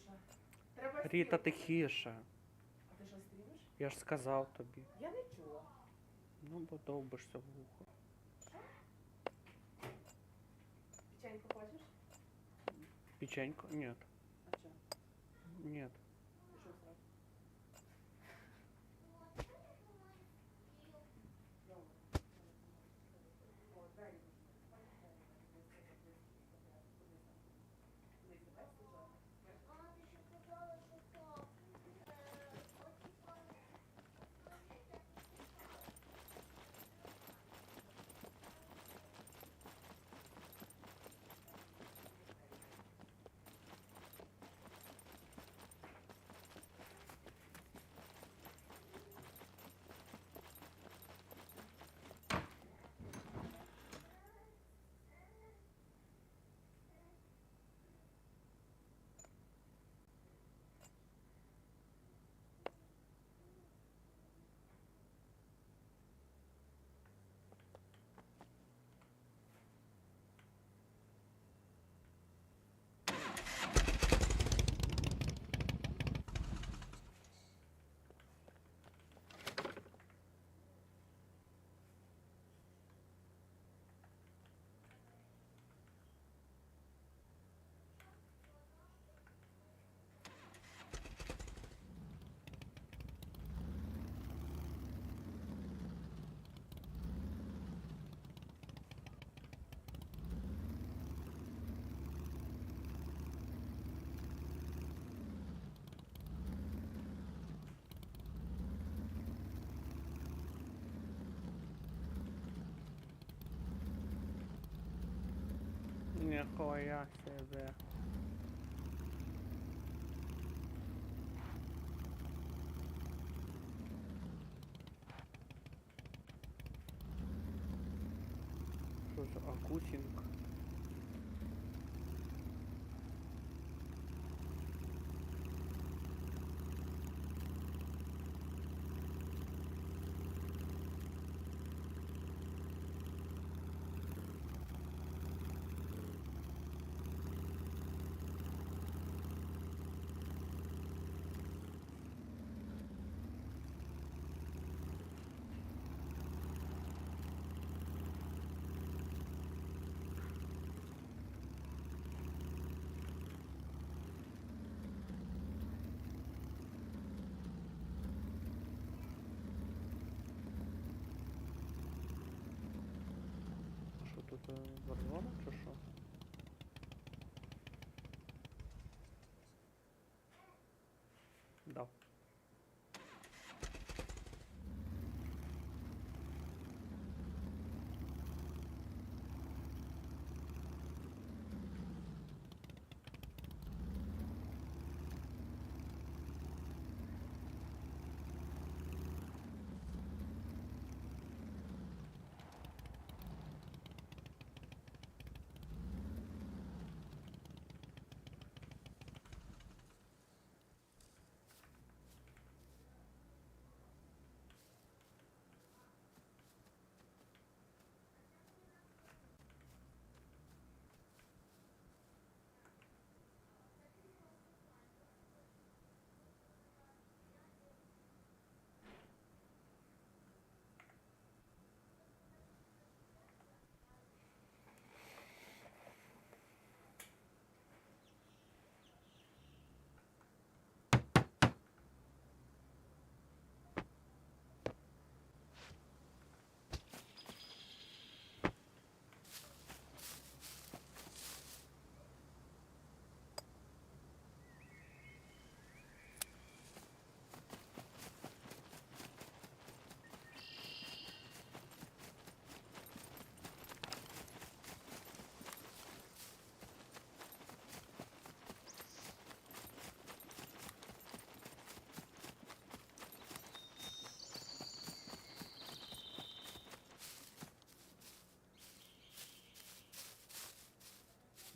Ой, Маркуша. Треба Ріта, стрілки. тихіше. А ти що стрімиш? Я ж сказав тобі. Я не чула. Ну, бо довбишся в вухо. Печеньку хочеш? Печеньку? Ні. А що? Ні. Ніхуя себе. Що за акусінг? Що тут е, чи що?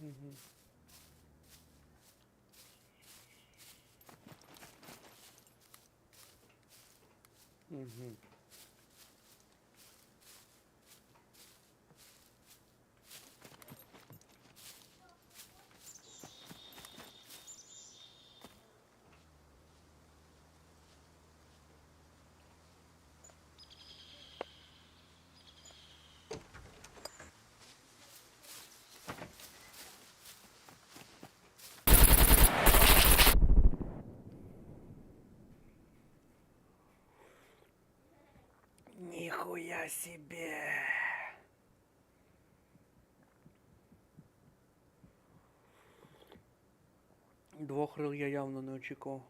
Mm-hmm. Mm-hmm. Ніфіга себе. Двох рил я явно не очікував.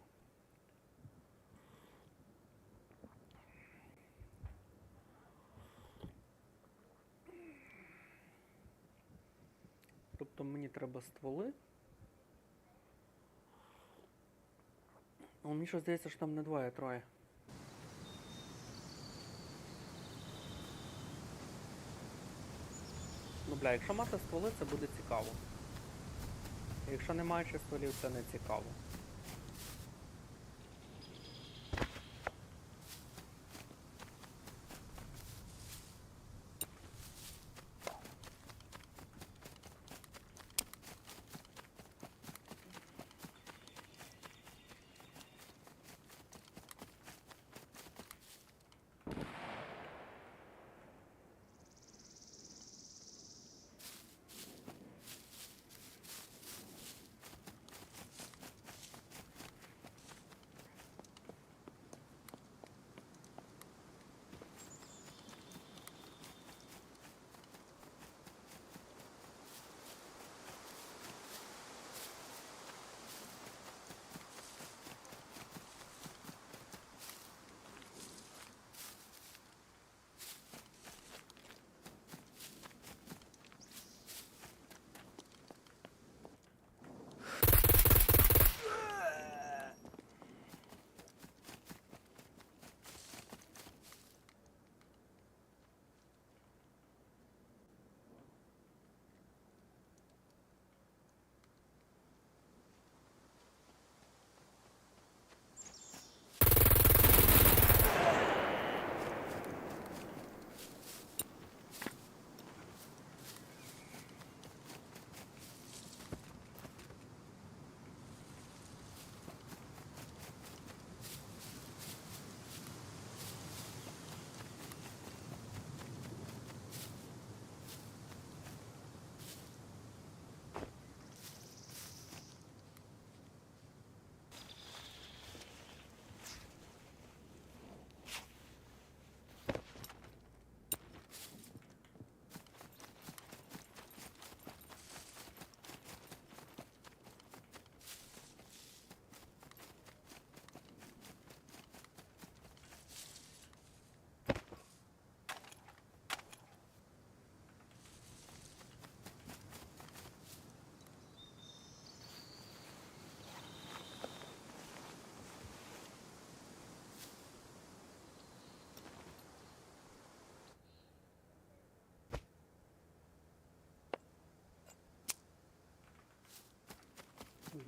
Тобто мені треба стволи. Ну, мені що здається, що там не двоє, а троє. Ну бля, якщо мати стволи, це буде цікаво. Якщо немає ще стволів, це не цікаво.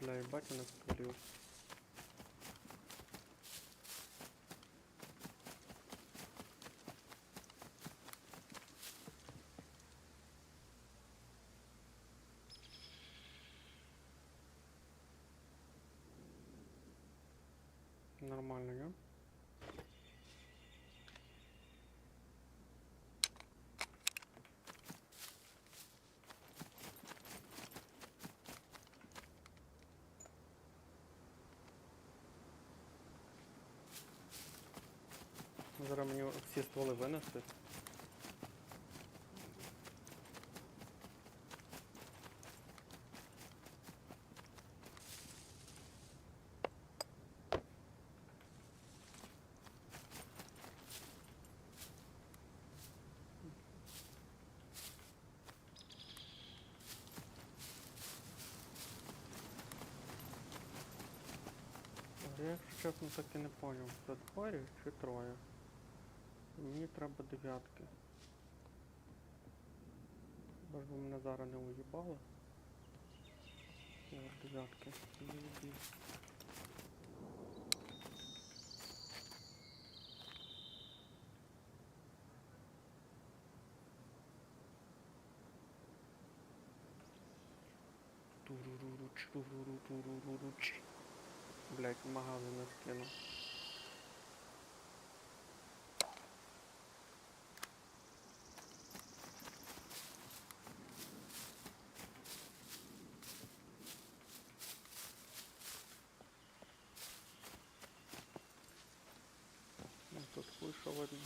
Бля, ебать у нас стволів. Нормально, не? Зараз мені всі стволи винести. Я, чесно, так і не поняв, це двоє чи троє. Мені треба дев'ятки. Бо ви мене зараз не уїбали. От дев'ятки. Туруруруч, туруру, туруруруч. Блять, магазин не скинув. Ну, тут хуй що видно.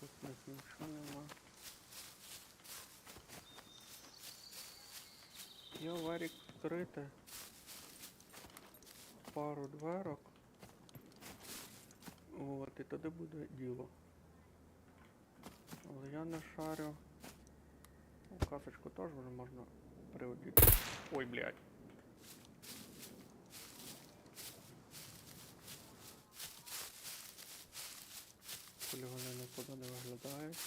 Тут Я варік вкрити. Пару дверок. От, і тоді буде діло. Але я не шарю. Ну, касочку теж вже можна приводити. Ой, блядь. Коли вони нікуди не виглядають.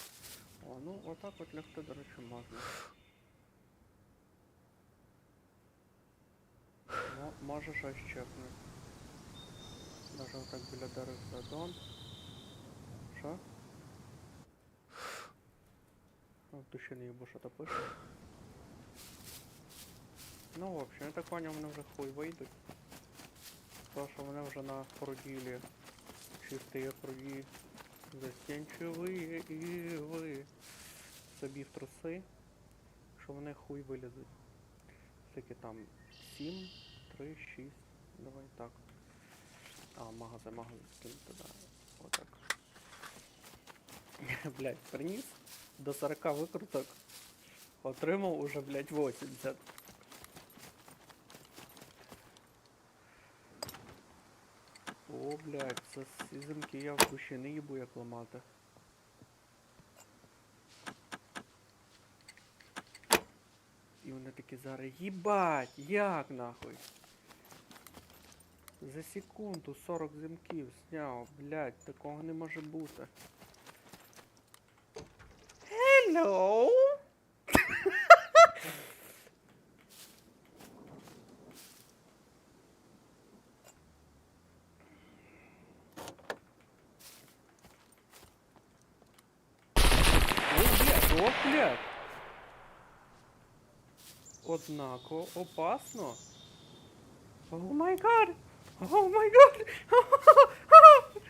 О, ну отак от лягти, до речі, можна. Може щось чекне. Даже отак біля дерев задон. Що? В душі не їбу, що то пише. Ну, в общем, я так понял, вони вже хуй вийдуть. То, що вони вже на проділі чистые круги застенчивые ігли собі в труси, що вони хуй вилізуть. Скільки там 7, 3, 6, давай так. А, магазин, магазин скинь туди. Отак. блять, приніс до 40 викруток. Отримав уже, блять, 80. О, блядь, це ці я в душі не їбу як ламати. І вони такі зараз їбать, як нахуй? За секунду 40 замків зняв, блядь, такого не може бути. Hello? Однако опасно. О май гад! О май гад!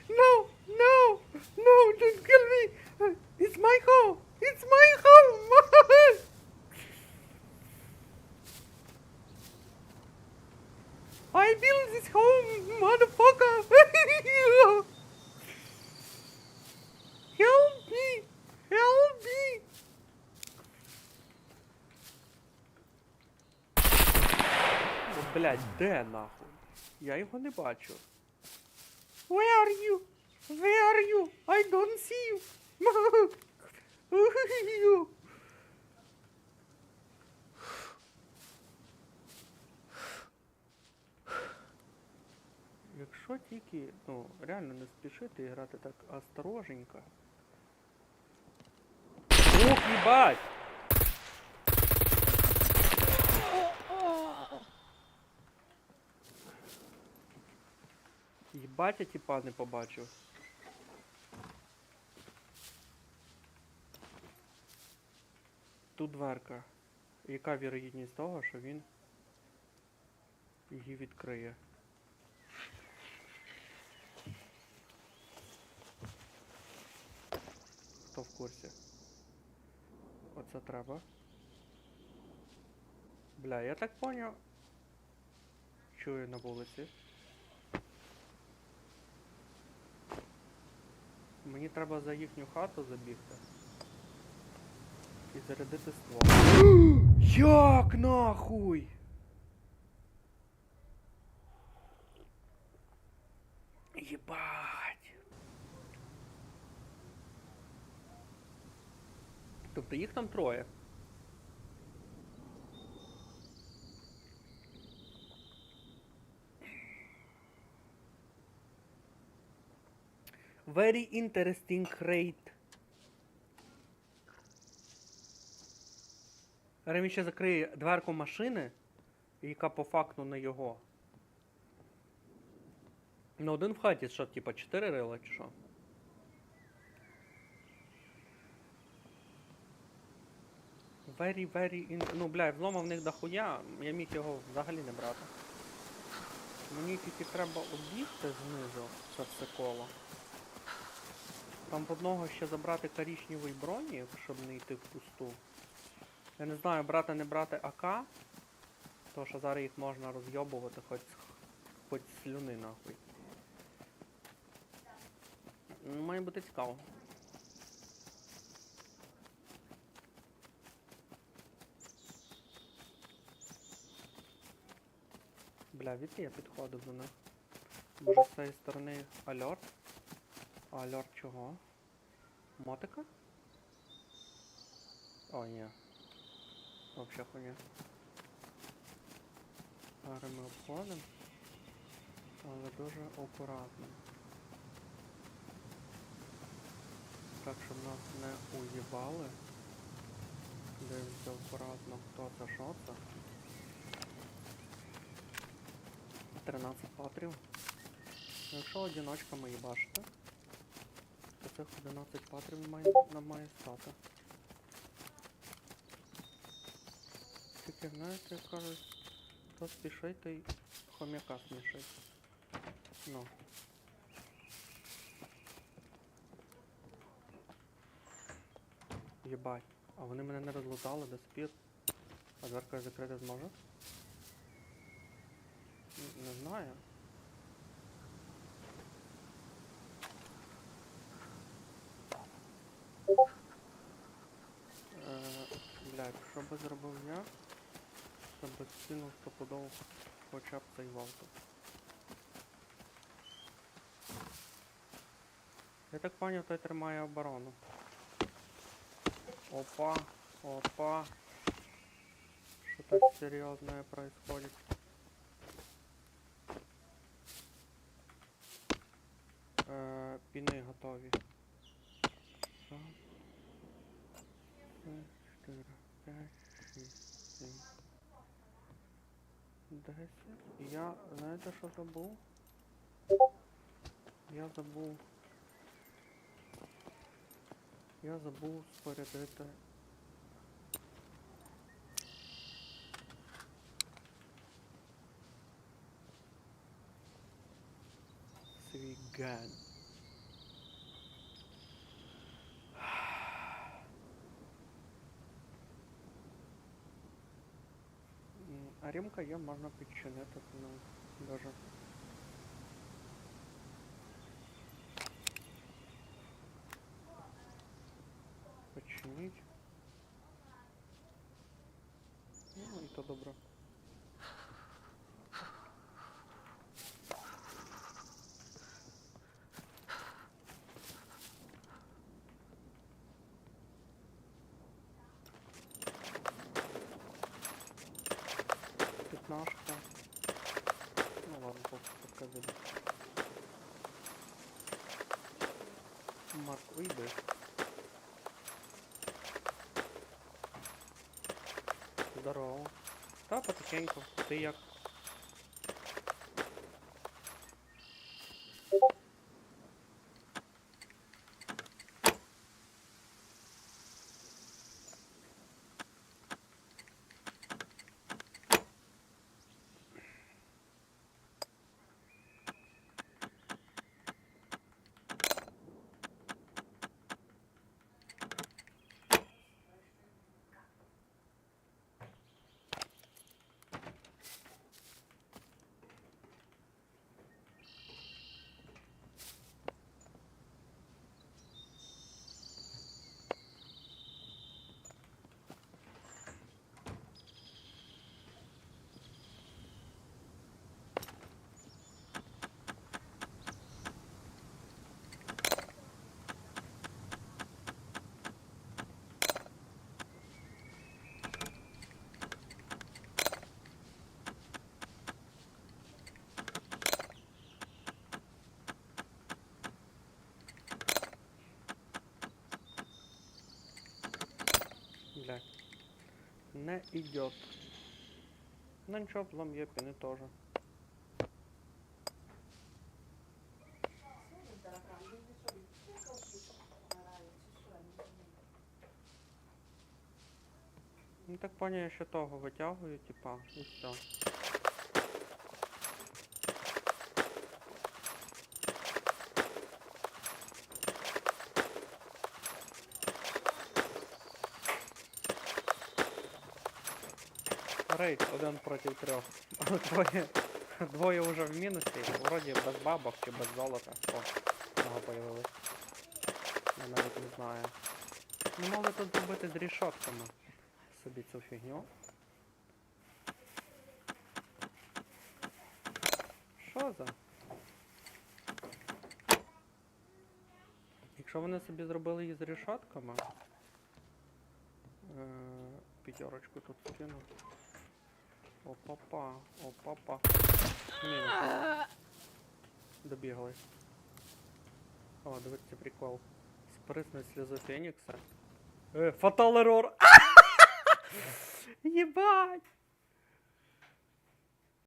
No! No! No! Don't kill me! It's my home! It's my home! I built this home, motherfucker! Help me! Help me! О, блядь, де нахуй? Я його не бачу. Where are you? Where are you? I don't see you. Якщо тільки, ну, реально не спішити і грати так осторожненько. Ух, їбать! Їбать, я тіпа не побачив. Тут дверка. Яка вірогідність того, що він її відкриє? Хто в курсі? Оце треба. Бля, я так поняв. Чую на вулиці. Мені треба за їхню хату забігти. І зарядити ствол. Як нахуй? Єбать. Тобто їх там троє. Very interesting rate. Ремі ще закриє дверку машини, яка по факту не його. Ну один в хаті, що, типа 4 рила чи що? Very, very in... Ну, бля, взлома в них дохуя, я міг його взагалі не брати. Мені тільки треба обігти знизу це все коло. Там в одного ще забрати коричневий бронік, щоб не йти в пусту. Я не знаю, брати не брати АК, тому що зараз їх можна розйобувати хоч, хоч слюни нахуй. Ну, Має бути цікаво. Бля, відки я підходив до них? Може з цієї сторони альорт? А альорт чого? Мотика? О, ні. Вообще хуйня. Зараз ми обходимо. Але дуже акуратно. Так, щоб нас не уїбали. Дивимося акуратно, хто це, що це. 13 патрів. Ну, Якщо одиночками їбашити, то цих 11 патрів має, нам має стати. Тільки знаєте, як кажуть, хто спішить, той хом'яка смішить. Ну. Єбать. А вони мене не розлутали до спір. А дверка я закрити зможу? Не знаю. Е, блядь, що би зробив я? Скинув стопудово хоча б цей валту. Я так поняв, той тримає оборону. Опа, опа. Что так серьезное происходит? Е, піни готові. Раз, два, чотири, п'ять, Я, знаєте, що забув? Я забув. Я забув спорядити свій ген. А рімка є, можна підчинити, ну, даже. Починить. Ну, і то добре. Пятнашка. Ну ладно, пускай будет. Марк, уйди. Здорово. Та потихеньку. Ти як? Блядь. Не идет. Ну ничего, облом є що, розумію. Ну так поняв, я ще того витягую, типа, і все. Рейд один проти трьох. Двоє, двоє вже в мінусі, вроді без бабок чи без золота. О, нога появилась. Я навіть не знаю. Не могли тут зробити з рішотками собі цю фігню. Що за? Якщо вони собі зробили її з решотками. Е, п'ятерочку тут скину. Опа-па, опа-па. Мінус. Добігли. О, дивіться прикол. Сприснуть сльозу Фенікса. Е, фатал ерор! Єбать!